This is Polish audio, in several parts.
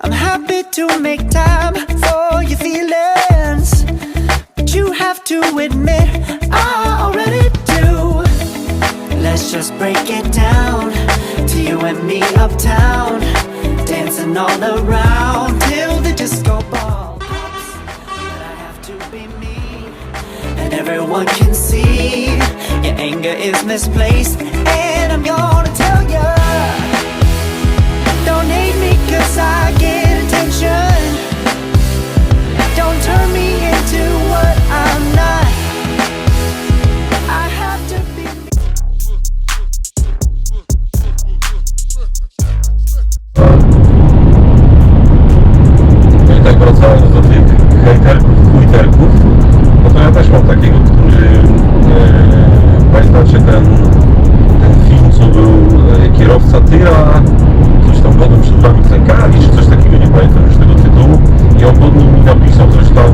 I'm happy to make time for your feelings. But you have to admit, I already do. Let's just break it down to you and me uptown. Dancing all around till the disco ball pops. But I have to be me, and everyone can see your anger is misplaced. And I'm gonna tell ya. Hate I tak wracając tych hejterków, twitterków, no ja też mam takiego, który e, pamiętacie ten, ten film, co był e, kierowca klękali, czy coś takiego, nie pamiętam już tego tytułu i on pod nim mi napisał coś tam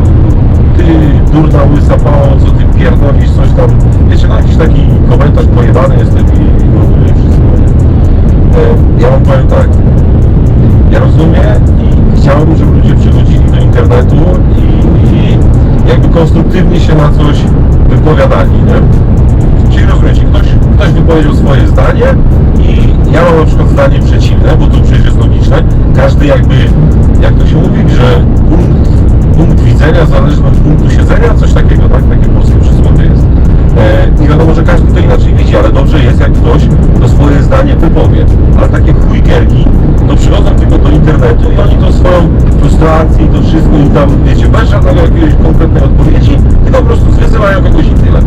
ty durna łysa pało, co ty pierdolisz, coś tam, wiecie, no jakiś taki komentarz pojebany jest taki i w wszystko. E, ja wam powiem tak, ja rozumiem i chciałbym, żeby ludzie przychodzili do internetu i, i jakby konstruktywnie się na coś wypowiadali, nie? Czyli rozumiecie, ktoś, ktoś wypowiedział swoje zdanie i ja mam na przykład zdanie przeciwne, bo to przecież jest logiczne. Każdy jakby, jak to się mówi, że punkt, punkt widzenia zależny od punktu siedzenia, coś takiego, tak? Takie polskie przysłowie jest. E, I wiadomo, że każdy to inaczej widzi, ale dobrze jest, jak ktoś to swoje zdanie wypowie. Ale takie chujgerki, to przychodzą tylko do internetu i oni to swoją frustrację i to wszystko i tam, wiecie, bez żadnego jakiegoś konkretnej odpowiedzi, tylko po prostu zwyzywają kogoś i tyle.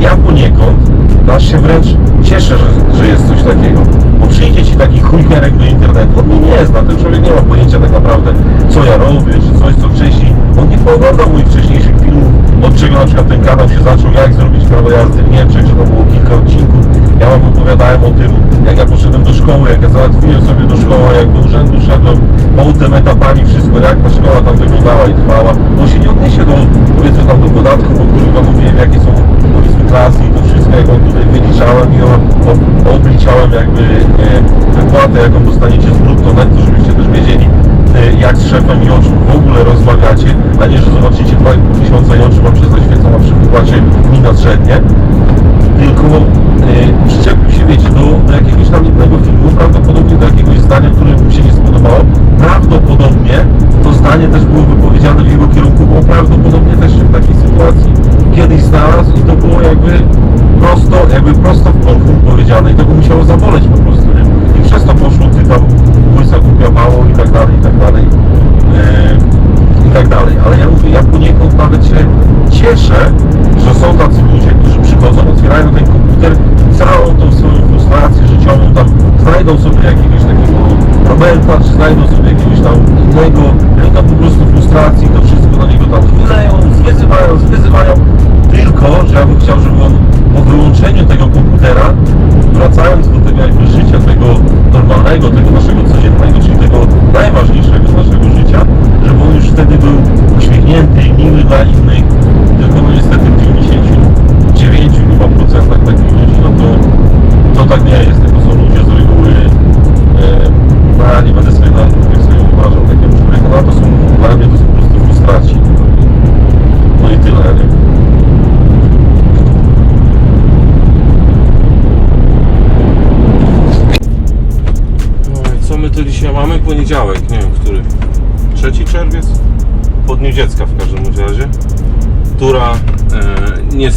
Ja poniekąd aż się wręcz cieszę, że, że jest coś takiego. Bo przyjdzie ci taki chujgerek do internetu, on mnie nie zna, ten człowiek nie ma pojęcia tak naprawdę, co ja robię, czy coś, co wcześniej. On nie pooglądał moich wcześniejszych filmów, od czego na przykład ten kanał się zaczął, jak zrobić prawo jazdy w Niemczech, że to było kilka odcinków. Ja wam opowiadałem o tym, jak ja poszedłem do szkoły, jak ja załatwiłem sobie do szkoły, jak do urzędu szedłem, potem etapami, wszystko, jak ta szkoła tam wyglądała i trwała. On się nie odniesie do, powiedzmy tam do podatków, o których wam mówiłem, jakie są powiedzmy klasy i to on tutaj wyliczałem i o, o, obliczałem jakby e, wypłatę, jaką dostaniecie z brutto netto, żebyście też wiedzieli, e, jak z szefem i o czym w ogóle rozmawiacie, a nie, że zobaczycie 2,5 tysiąca i oczy wam się zaświecą, a przy wypłacie mina średnie tylko y, przyczepił się, wiecie, do, do jakiegoś tam innego filmu, prawdopodobnie do jakiegoś zdania, które mu się nie spodobało. Prawdopodobnie to zdanie też było wypowiedziane w jego kierunku, bo prawdopodobnie też się w takiej sytuacji kiedyś znalazł i to było jakby prosto, jakby prosto w konfum powiedziane i to go musiało zaboleć po prostu, nie? I przez to poszło, ty tam łysa głupia mało i tak dalej, i tak dalej. Yy, i tak dalej. Ale ja mówię, ja poniekąd nawet się cieszę, że są tacy ludzie, którzy przychodzą, otwierają ten komputer całą tą swoją frustrację życiową tam znajdą sobie jakiegoś takiego Roberta, czy znajdą sobie jakiegoś tam innego, tam po prostu frustracji, to wszystko na niego tam wyleją, zwyzywają, zwyzywają. Tylko, że ja bym chciał, żeby on po wyłączeniu tego komputera, wracając do tego jakby życia, tego normalnego, tego naszego codziennego, czyli tego najważniejszego naszego życia, żeby on już wtedy był uśmiechnięty i miły dla innych, tylko no niestety w 99 chyba procentach takich ludzi, no to, to tak nie jest,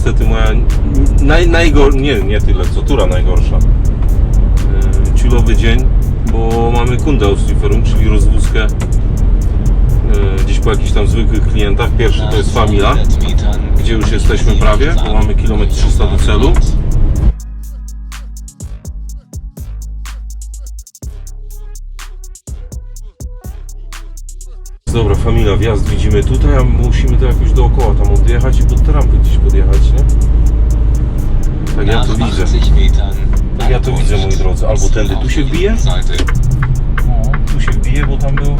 niestety moja naj, najgor... nie, nie tyle co tura najgorsza. E, ciulowy dzień, bo mamy kundę Lieferung, czyli rozwózkę e, gdzieś po jakichś tam zwykłych klientach. Pierwszy to jest Famila, gdzie już jesteśmy prawie, bo mamy kilometr 300 do celu. Dobra, familia, wjazd widzimy tutaj, a musimy to jakoś dookoła tam odjechać i pod te rampy gdzieś podjechać, nie? Tak ja to widzę. Tak ja to widzę, moi drodzy. Albo tędy tu się wbije? O, tu się wbije, bo tam był... Nie.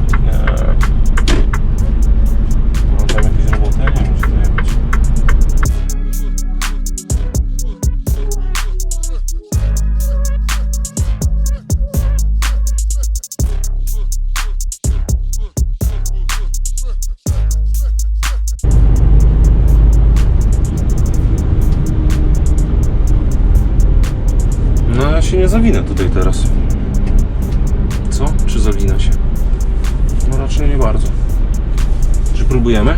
Tutaj teraz. Co? Czy zawina się? No raczej nie bardzo. Czy próbujemy?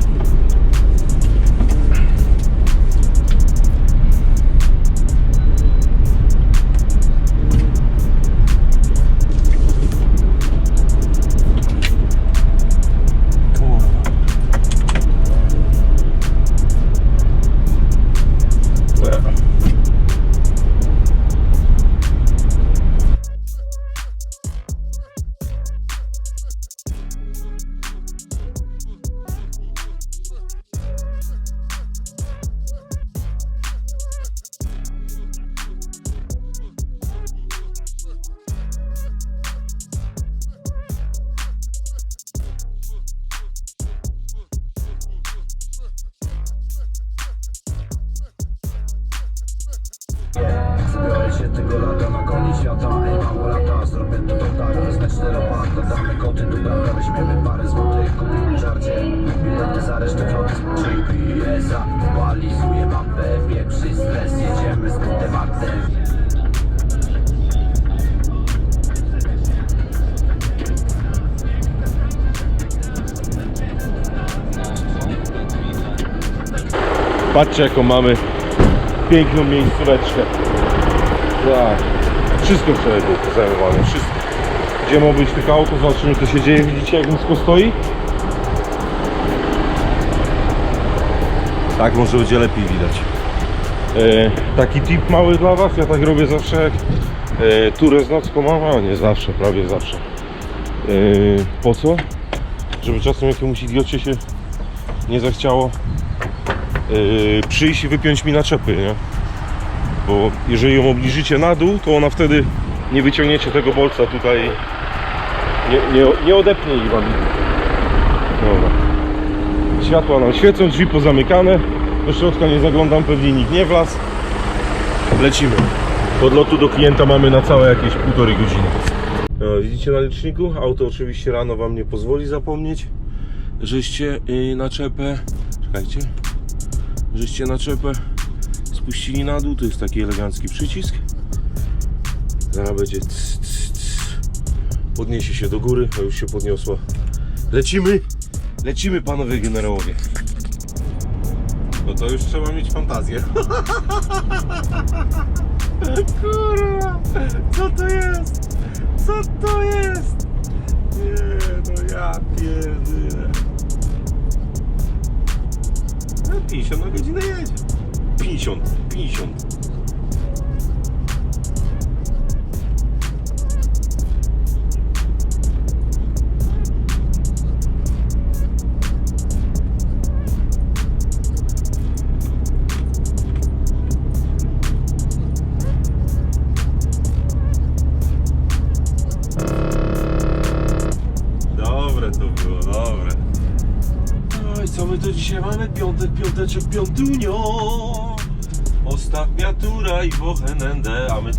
Patrzcie jaką mamy piękną miejscóweczkę. Tak. Wszystko wczoraj było pozajmowane, wszystko. Gdzie ma być tylko auto, zobaczymy co się dzieje. Widzicie jak nisko stoi? Tak może będzie lepiej widać. E, taki tip mały dla Was, ja tak robię zawsze jak e, turę z nocką mam, a nie zawsze, prawie zawsze. E, po co? Żeby czasem jakiemuś idiocie się nie zachciało przyjść i wypiąć mi naczepy, nie? Bo jeżeli ją obniżycie na dół, to ona wtedy nie wyciągniecie tego bolca tutaj, nie, nie, nie odepnie ich wam. Dobra. Światła nam świecą, drzwi pozamykane. Do środka nie zaglądam, pewnie nikt nie wlazł. Lecimy. Podlotu do klienta mamy na całe jakieś półtorej godziny. No, widzicie na liczniku? Auto oczywiście rano Wam nie pozwoli zapomnieć, żeście yy, naczepę... Czekajcie żeście naczepę spuścili na dół. To jest taki elegancki przycisk. Zaraz będzie cs, cs, cs. podniesie się do góry, a już się podniosła. Lecimy! Lecimy panowie generałowie. No to już trzeba mieć fantazję. Kurwa! Co to jest? Co to jest? Nie, no ja pierdolę. No 50 na godzinę jedzie. 50, 50.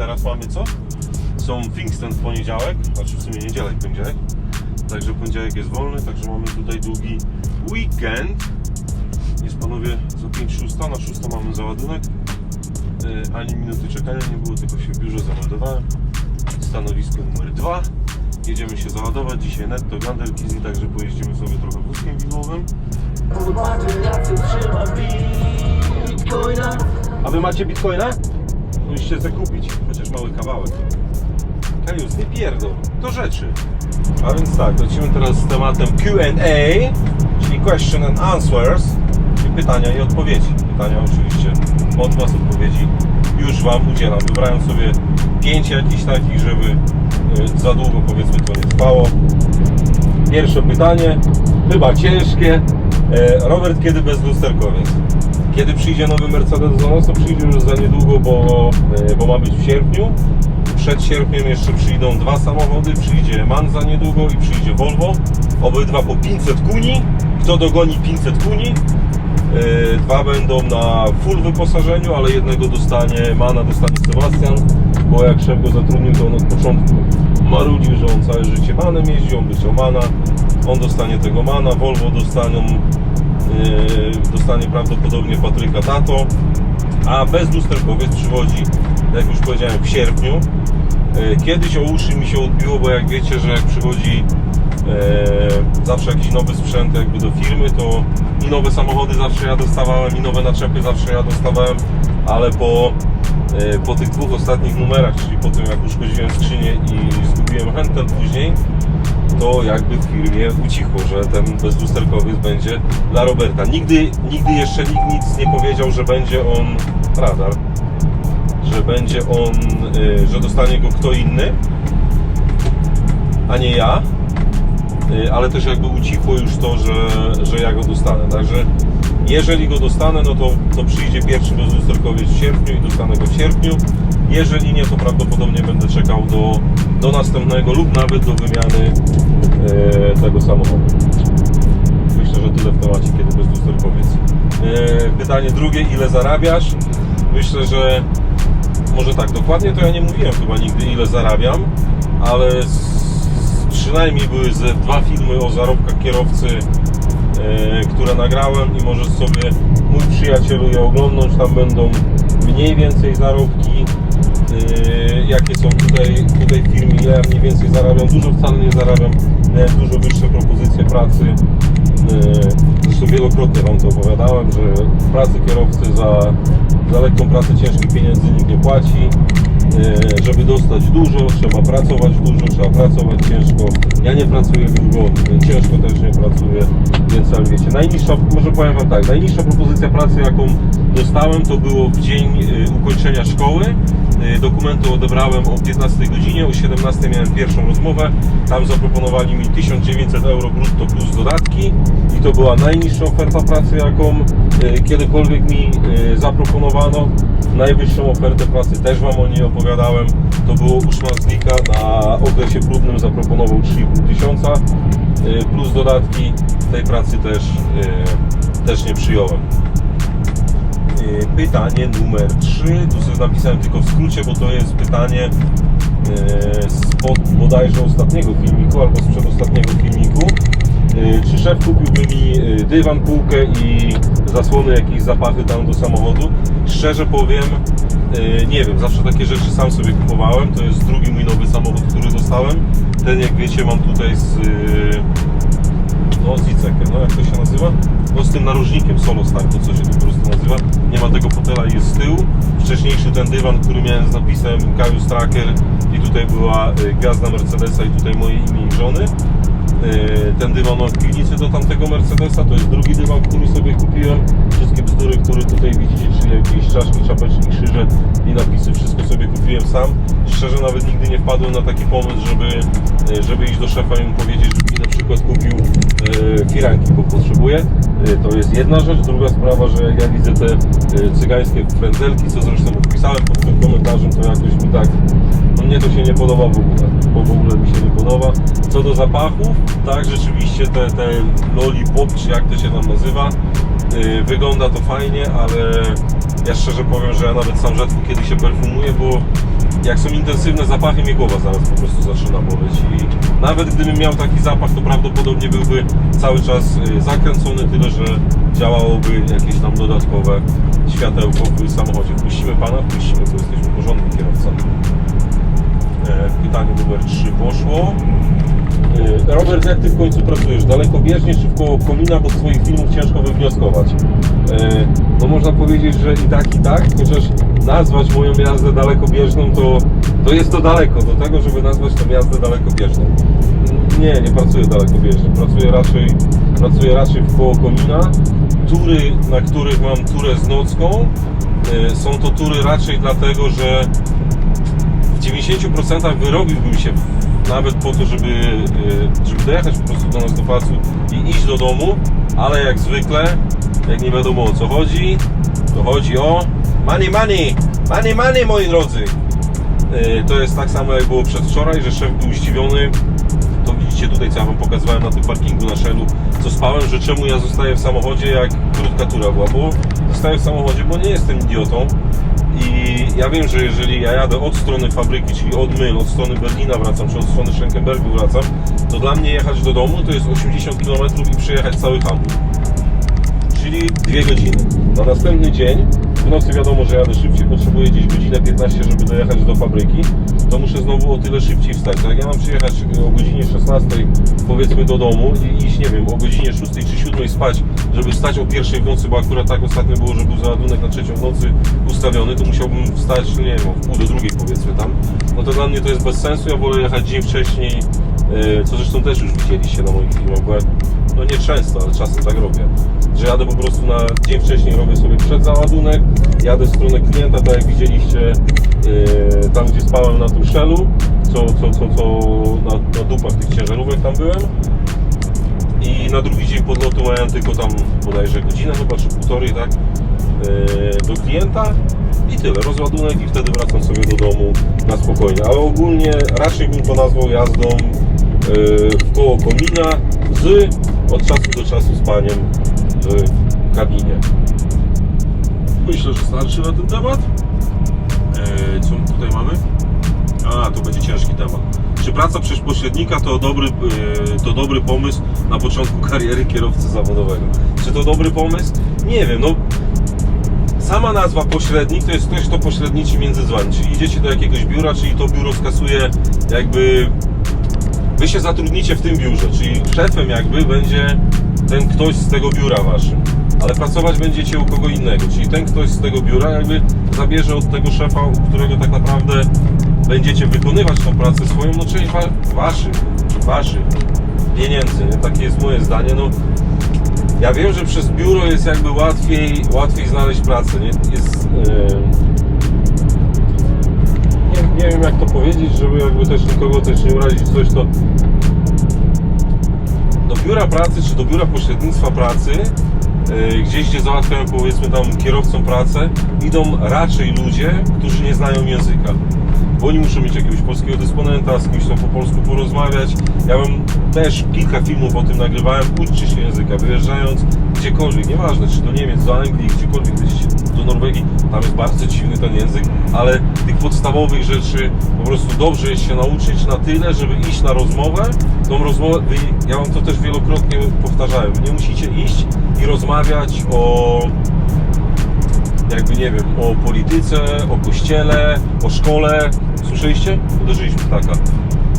teraz mamy co? Są Pfingsten w poniedziałek, znaczy w sumie niedzielę i poniedziałek. Także poniedziałek jest wolny, także mamy tutaj długi weekend. Jest panowie za 5 szósta, na 6 mamy załadunek. Yy, Ani minuty czekania nie było, tylko się w biurze zameldowałem. Stanowisko numer 2. Jedziemy się załadować. Dzisiaj netto Gandelkizy, także pojeździmy sobie trochę wózkiem widłowym. A wy macie bitcoina? Musicie zakupić, mały kawałek. Kajus, nie pierdol, do rzeczy. A więc tak, lecimy teraz z tematem Q&A, czyli Question and Answers, czyli pytania i odpowiedzi. Pytania oczywiście od Was odpowiedzi już Wam udzielam. Wybrałem sobie pięć jakichś takich, żeby y, za długo powiedzmy to nie trwało. Pierwsze pytanie, chyba ciężkie. E, Robert, kiedy bezlusterkowiec? Kiedy przyjdzie nowy Mercedes do nas, to przyjdzie już za niedługo, bo, e, bo ma być w sierpniu. Przed sierpniem jeszcze przyjdą dwa samochody, przyjdzie MAN za niedługo i przyjdzie Volvo. Obydwa po 500 kuni. Kto dogoni 500 kuni? E, Dwa będą na full wyposażeniu, ale jednego dostanie Mana, dostanie Sebastian, bo jak szef go zatrudnił, to on od początku marudził, że on całe życie Manem jeździ, on by chciał Mana, on dostanie tego Mana, Volvo dostaną, dostanie prawdopodobnie Patryka Tato, a bezlusterkowiec przychodzi, jak już powiedziałem, w sierpniu. E, Kiedyś o uszy mi się odbiło, bo jak wiecie, że jak przychodzi e, zawsze jakiś nowy sprzęt jakby do firmy, to i nowe samochody zawsze ja dostawałem, i nowe naczepy zawsze ja dostawałem, ale po, po tych dwóch ostatnich numerach, czyli po tym jak uszkodziłem skrzynię i zgubiłem handel później, to jakby w firmie ucichło, że ten bezlusterkowiec będzie dla Roberta. Nigdy, nigdy jeszcze nikt nic nie powiedział, że będzie on radar, że będzie on, y, że dostanie go kto inny, a nie ja. Y, Ale też jakby ucichło już to, że, że ja go dostanę. Także jeżeli go dostanę, no to, to przyjdzie pierwszy bezlusterkowiec w sierpniu i dostanę go w sierpniu. Jeżeli nie, to prawdopodobnie będę czekał do, do następnego lub nawet do wymiany e, tego samochodu. Myślę, że tyle w temacie, kiedy bezlusterkowiec. E, pytanie drugie, ile zarabiasz? Myślę, że może tak, dokładnie to ja nie mówiłem chyba nigdy, ile zarabiam, ale z, przynajmniej były ze dwa filmy o zarobkach kierowcy, które nagrałem i możesz sobie, mój przyjacielu, je oglądnąć, tam będą mniej więcej zarobki, e, jakie są tutaj, tutaj ile ja mniej więcej zarabiam, dużo wcale nie zarabiam, dużo wyższe propozycje pracy, e, zresztą wielokrotnie Wam to opowiadałem, że pracy kierowcy za, za lekką pracę ciężkich pieniędzy nikt nie płaci, E, żeby dostać dużo, trzeba pracować dużo, trzeba pracować ciężko. Ja nie pracuję długo, ciężko też nie pracuję, więc sami wiecie. Najniższa, może powiem Wam tak, najniższa propozycja pracy, jaką dostałem, to było w dzień e, ukończenia szkoły. E, Dokumenty odebrałem o 15 godzinie, o 17 miałem pierwszą rozmowę. Tam zaproponowali mi 1900 euro brutto plus dodatki i to była najniższa oferta pracy, jaką e, kiedykolwiek mi e, zaproponowano. Najwyższą ofertę pracy też Wam o niej opowiadałem. To było u na okresie próbnym zaproponował 3,5 tysiąca plus dodatki. Tej pracy też, też nie przyjąłem. E, Pytanie numer 3. Tu sobie napisałem tylko w skrócie, bo to jest pytanie e, spod bodajże ostatniego filmiku albo sprzed ostatniego filmiku. E, Czy szef kupiłby mi dywan, półkę i zasłony, jakieś zapachy tam do samochodu? Szczerze powiem, nie wiem, zawsze takie rzeczy sam sobie kupowałem. To jest drugi mój nowy samochód, który dostałem. Ten, jak wiecie, mam tutaj z no z no jak to się nazywa? No z tym narożnikiem solo start, to co się po prostu nazywa. Nie ma tego fotela jest z tyłu. Wcześniejszy ten dywan, który miałem z napisem Gaius Tracker i tutaj była y, gwiazda Mercedesa i tutaj moje imię i żony. Y, Ten dywan w piwnicy do tamtego Mercedesa, to jest drugi dywan, który sobie kupiłem. Wszystkie bzdury, które tutaj widzicie, czyli jakieś czaszki, czapeczki, krzyże i napisy, wszystko sobie kupiłem sam. Szczerze nawet nigdy nie wpadłem na taki pomysł, żeby, y, żeby iść do szefa i mu powiedzieć, żeby mi na przykład kupił e, firanki, bo potrzebuję. E, To jest jedna rzecz. Druga sprawa, że jak ja widzę te e, cygańskie frędzelki, co zresztą odpisałem pod tym komentarzem, to jakoś mi tak, no mnie to się nie podoba w ogóle, bo w ogóle mi się nie podoba. Co do zapachów, tak, rzeczywiście te, te lollipop, czy jak to się tam nazywa, e, wygląda to fajnie, ale ja szczerze powiem, że ja nawet sam rzadko kiedy się perfumuję, bo jak są intensywne zapachy, mnie głowa zaraz po prostu zaczyna boleć i nawet gdybym miał taki zapach, to prawdopodobnie byłby cały czas y, zakręcony, tyle że działałoby jakieś tam dodatkowe światełko w samochodzie. Wpuścimy Pana? Wpuścimy, bo jesteśmy porządny kierowca. E, Pytanie numer 3 poszło. E, Robert, jak Ty w końcu pracujesz? Dalekobieżnie czy w koło komina, bo z Twoich filmów ciężko wywnioskować? E, No można powiedzieć, że i tak, i tak, chociaż nazwać moją jazdę dalekobieżną, to, to jest to daleko do tego, żeby nazwać tą jazdę dalekobieżną. Nie, nie pracuję dalekobieżnie, pracuję raczej, pracuję raczej w koło komina. Tury, na których mam turę z nocką, e, są to tury raczej dlatego, że w 90% wyrobiłbym się nawet po to, żeby, y, żeby dojechać po prostu do nas do pracy i iść do domu, ale jak zwykle, jak nie wiadomo o co chodzi, to chodzi o money, money, money, money, moi drodzy. Y, To jest tak samo jak było przedwczoraj, że szef był zdziwiony, to widzicie tutaj co ja wam pokazywałem na tym parkingu na Shellu, co spałem, że czemu ja zostaję w samochodzie jak krótka tura była, bo zostaję w samochodzie, bo nie jestem idiotą, i ja wiem, że jeżeli ja jadę od strony fabryki, czyli od Myl, od strony Berlina wracam, czy od strony Schenkenbergu wracam, to dla mnie jechać do domu to jest 80 km i przejechać cały Hamburg. Czyli dwie godziny. Na następny dzień w nocy wiadomo, że jadę szybciej, potrzebuję gdzieś godzinę 15, żeby dojechać do fabryki, to muszę znowu o tyle szybciej wstać. Tak jak ja mam przyjechać o godzinie 16 powiedzmy do domu i iść, nie wiem, o godzinie 6 czy 7 spać, żeby wstać o pierwszej w nocy, bo akurat tak ostatnio było, że był załadunek na trzecią w nocy ustawiony, to musiałbym wstać, nie wiem, o pół do drugiej powiedzmy tam. No to dla mnie to jest bez sensu, ja wolę jechać dzień wcześniej, yy, co zresztą też już widzieliście na moich filmach, bo ja, no nie często, ale czasem tak robię, że jadę po prostu na dzień wcześniej, robię sobie przedzaładunek, jadę w stronę klienta, tak jak widzieliście yy, tam, gdzie spałem na tym szellu, co, co, co, co na, na dupach tych ciężarówek tam byłem, i na drugi dzień podlotu miałem tylko tam bodajże godzinę chyba, czy półtorej, tak, yy, do klienta i tyle, rozładunek i wtedy wracam sobie do domu na spokojnie, ale ogólnie raczej bym to nazwał jazdą yy, w koło komina z od czasu do czasu spaniem w kabinie. Myślę, że starczy na ten temat. Yy, co tutaj mamy? A, to będzie ciężki temat. Czy praca przez pośrednika to dobry, yy, to dobry pomysł na początku kariery kierowcy zawodowego? Czy to dobry pomysł? Nie wiem, no sama nazwa pośrednik to jest ktoś, kto pośredniczy między dzwonami. Czyli idziecie do jakiegoś biura, czyli to biuro skasuje jakby wy się zatrudnicie w tym biurze, czyli szefem jakby będzie ten ktoś z tego biura waszym. Ale pracować będziecie u kogo innego, czyli ten ktoś z tego biura jakby zabierze od tego szefa, którego tak naprawdę będziecie wykonywać tą pracę swoją, no część wa- waszych, waszych pieniędzy, takie jest moje zdanie, no ja wiem, że przez biuro jest jakby łatwiej, łatwiej znaleźć pracę, nie? Jest, yy, nie, nie wiem jak to powiedzieć, żeby jakby też nikogo też nie urazić coś, to do biura pracy czy do biura pośrednictwa pracy, yy, gdzieś gdzie załatwiają powiedzmy tam kierowcą pracę, idą raczej ludzie, którzy nie znają języka. Bo oni muszą mieć jakiegoś polskiego dysponenta, z kimś tam po polsku porozmawiać. Ja bym też kilka filmów o tym nagrywałem, uczcie się języka, wyjeżdżając gdziekolwiek, nieważne czy do Niemiec, do Anglii, gdziekolwiek do Norwegii, tam jest bardzo dziwny ten język, ale tych podstawowych rzeczy po prostu dobrze jest się nauczyć na tyle, żeby iść na rozmowę. Tą rozmowę, ja wam to też wielokrotnie powtarzałem, nie musicie iść i rozmawiać o jakby nie wiem, o polityce, o kościele, o szkole. Słyszeliście? Uderzyliśmy ptaka.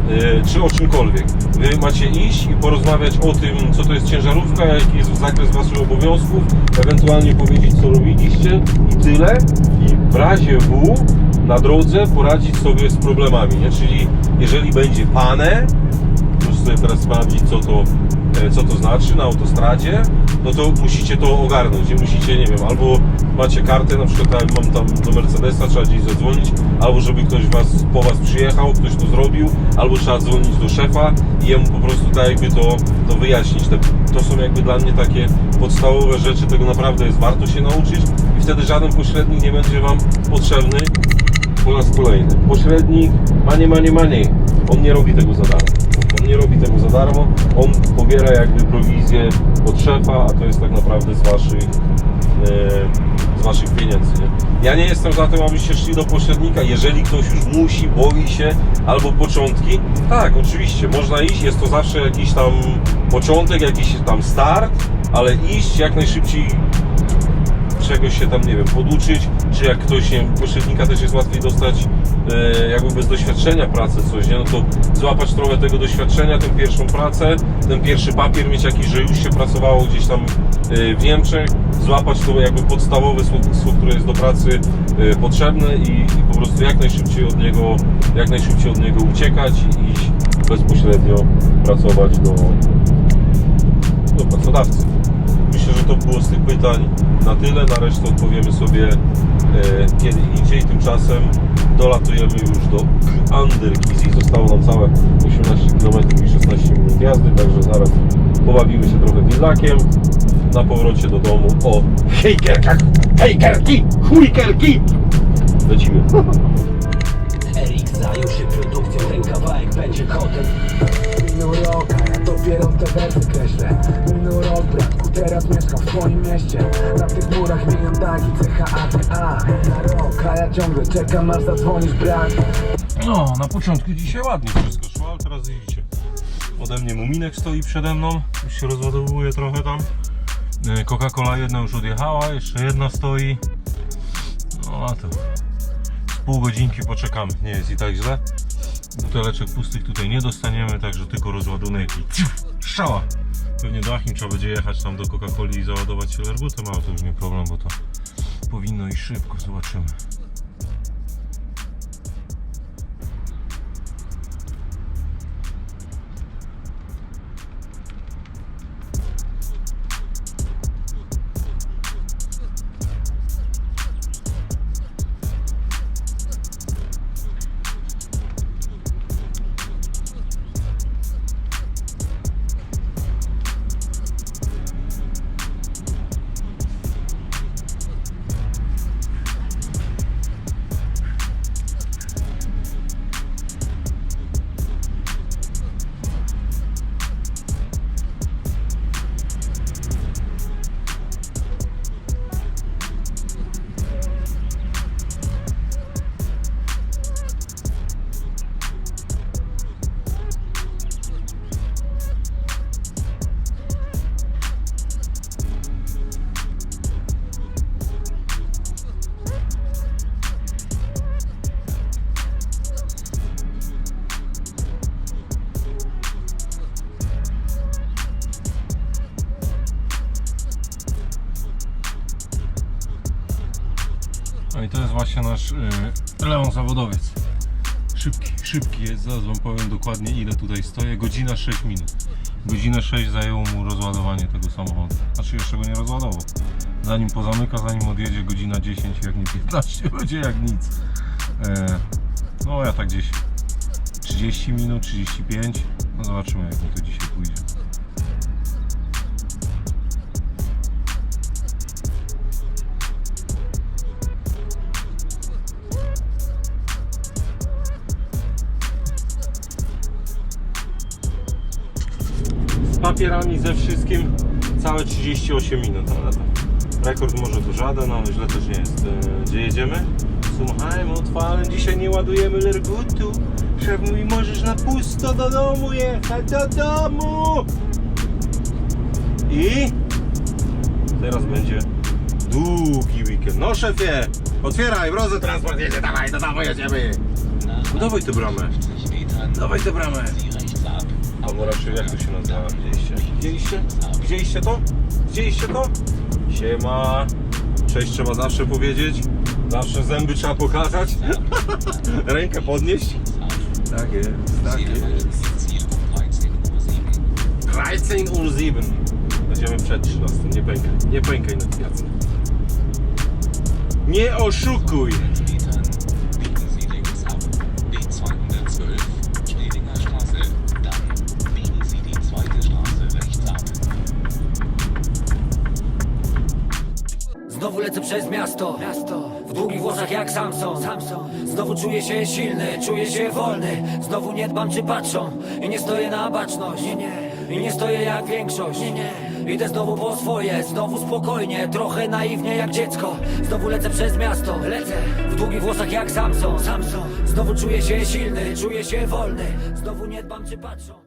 Yy, czy o czymkolwiek. Wy macie iść i porozmawiać o tym, co to jest ciężarówka, jaki jest zakres waszych obowiązków, ewentualnie powiedzieć, co robiliście i tyle. I w razie W na drodze poradzić sobie z problemami, nie? Czyli jeżeli będzie pane, muszę sobie teraz sprawdzić, co to, co to znaczy na autostradzie, no to musicie to ogarnąć. Nie musicie, nie wiem, albo macie kartę, na przykład jak mam tam do Mercedesa, trzeba gdzieś zadzwonić, albo żeby ktoś was, po was przyjechał, ktoś to zrobił, albo trzeba dzwonić do szefa i jemu po prostu tak jakby to, to wyjaśnić. Te, to są jakby dla mnie takie podstawowe rzeczy, tego naprawdę jest warto się nauczyć i wtedy żaden pośrednik nie będzie wam potrzebny po raz kolejny. Pośrednik, money, money, money. On nie robi tego za darmo. Nie robi tego za darmo. On pobiera jakby prowizję od szefa, a to jest tak naprawdę z waszych, e, z waszych pieniędzy. Ja nie jestem za tym, abyście szli do pośrednika, jeżeli ktoś już musi, boi się, albo początki. Tak, oczywiście, można iść, jest to zawsze jakiś tam początek, jakiś tam start, ale iść jak najszybciej czegoś się tam, nie wiem, poduczyć, czy jak ktoś, nie wiem, pośrednika też jest łatwiej dostać e, jakby bez doświadczenia pracę coś, nie? No to złapać trochę tego doświadczenia, tę pierwszą pracę, ten pierwszy papier mieć jakiś, że już się pracowało gdzieś tam e, w Niemczech, złapać to jakby podstawowe słownictwo, które jest do pracy e, potrzebne i, i po prostu jak najszybciej od niego, jak najszybciej od niego uciekać i iść bezpośrednio pracować do, do pracodawcy. Myślę, że to było z tych pytań na tyle. Na resztę odpowiemy sobie e, kiedy indziej. Tymczasem dolatujemy już do Anderkizji. Zostało nam całe 18 km i 16 minut jazdy, także zaraz pobawimy się trochę willakiem. Na powrocie do domu o hejkerkach, hejkerki, chujkerki. Lecimy. Erik zajął się produkcją, ten kawałek będzie kotem Minął rok, a ja dopiero te wersy kreślę Minął rok, bratku, teraz mieszkam w swoim mieście Na tych murach milion tagi, CHATA Na rok, a ja ciągle czekam aż zadzwonisz brak No, na początku dzisiaj ładnie wszystko szło, ale teraz widzicie. Ode mnie muminek stoi przede mną, już się rozładowuje trochę tam. E, Coca-Cola jedna już odjechała, jeszcze jedna stoi. No to z pół godzinki poczekamy. Nie jest i tak źle. Buteleczek pustych tutaj nie dostaniemy, także tylko rozładunek i ciu, strzała. Pewnie do Achim trzeba będzie jechać tam do Coca-Coli i załadować się lerbutem, ale to już nie problem, bo to powinno iść szybko. Zobaczymy. No i to jest właśnie nasz yy, Leon zawodowiec. Szybki, szybki jest, zaraz wam powiem dokładnie ile tutaj stoję. Godzina 6 minut. Godzinę 6 zajęło mu rozładowanie tego samochodu. Znaczy jeszcze go nie rozładował. Zanim pozamyka, zanim odjedzie godzina 10, jak nie 15, będzie jak nic. E, no ja tak gdzieś 30 minut, 35. No zobaczymy jak mi to dzisiaj pójdzie. Papierami, ze wszystkim całe 38 minut, ale to rekord może to żaden, ale źle też nie jest. E, Gdzie jedziemy? Słuchajmy, otwałem, dzisiaj nie ładujemy lergutu. Szef mówi, możesz na pusto do domu jechać, do domu! I teraz będzie długi weekend. No szefie, otwieraj, wrozy transport jedzie, dawaj, do domu jedziemy! No, dawaj tę bramę, dawaj tę bramę! Albo raczej jak to się nazywa? Widzieliście? Widzieliście? Widzieliście to? Widzieliście to? Siema. Cześć trzeba zawsze powiedzieć. Zawsze zęby trzeba pokazać. Rękę podnieść. Tak jest, tak jest. 13 Uhr 7. Będziemy przed 13. Nie pękaj. Nie pękaj na. Nie oszukuj. Znowu lecę przez miasto, miasto. W długich włosach jak Samson, Znowu czuję się silny, czuję się wolny. Znowu nie dbam czy patrzą I nie stoję na baczność. Nie, nie. I nie stoję jak większość. Nie, nie. Idę znowu po swoje, znowu spokojnie Trochę naiwnie jak dziecko. Znowu lecę przez miasto, lecę. W długich włosach jak Samson, Samson. Znowu czuję się silny, czuję się wolny. Znowu nie dbam czy patrzą